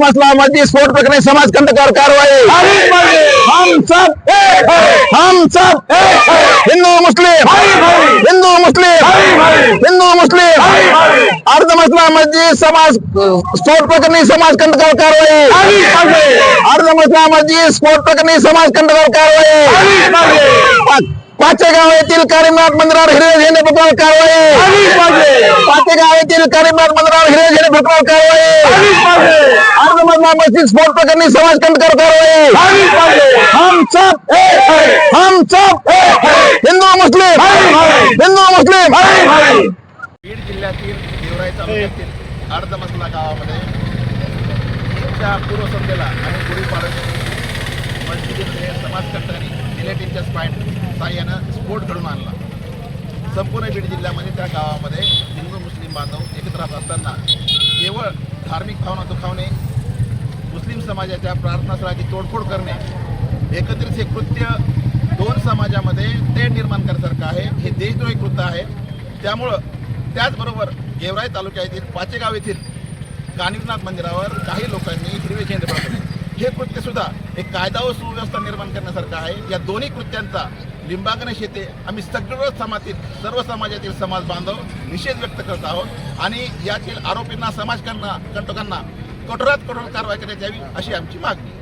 मसला मस्जिद स्फोट प्रकरणी समाज कंटकावर कारवाई हम सब एक है। हम सब एक है। हिंदू मुस्लिम। हिंदू मुस्लिम। हिंदू मुस्लिम। अर्ध मसला मस्जिद समाज स्फोट प्रकरणी समाज कंटकावर कारवाई अर्ध मसला मस्जिद स्फोट प्रकरणी समाज कंटकावर कारवाई पा- पाचेगाव येथील कारिमनाथ मंदिरावर हिरवे झेंडे फडकवून कारवाई पाचेगाव येथील कारिमनाथ मंदिरावर हिरवे झेंडे फडकवून कारवाई मसला मस्जिद स्फोट प्रकरणी समाज कंटकावर कारवाई हम सब है हम सब हिंदू मुस्लिम. हिंदू मुस्लिम. बीड जिल्ह्यातील गेवराई तालुक्यातील अर्धमसला गावामध्ये ईदच्या पूर्वसंध्येला आणि मस्जिदीमध्ये स्पाईट साह्यानं स्फोट घडून आणला. संपूर्ण बीड जिल्ह्यामध्ये त्या गावामध्ये हिंदू मुस्लिम बांधव एकत्र राहत असताना केवळ धार्मिक भावना दुखावणे मुस्लिम समाजाच्या प्रार्थनास्थळाची तोडफोड करणे एकत्रित हे कृत्य दोन समाजामध्ये ते निर्माण करण्यासारखं आहे. हे देशद्रोही कृत्य आहे. त्यामुळं त्याचबरोबर गेवराई तालुक्यातील पाचेगाव येथील कानिवनाथ मंदिरावर काही लोकांनी हिरवे झेंडे पाठवले हे कृत्य सुद्धा एक कायदा व सुव्यवस्था निर्माण करण्यासारखं आहे. या दोन्ही कृत्यांचा लिंबागणेश येथे आम्ही सगळं समाजातील सर्व समाजातील समाज बांधव निषेध व्यक्त करत आहोत. आणि यातील आरोपींना समाज कंटकांना कठोरात कठोर कारवाई करण्यात यावी अशी आमची मागणी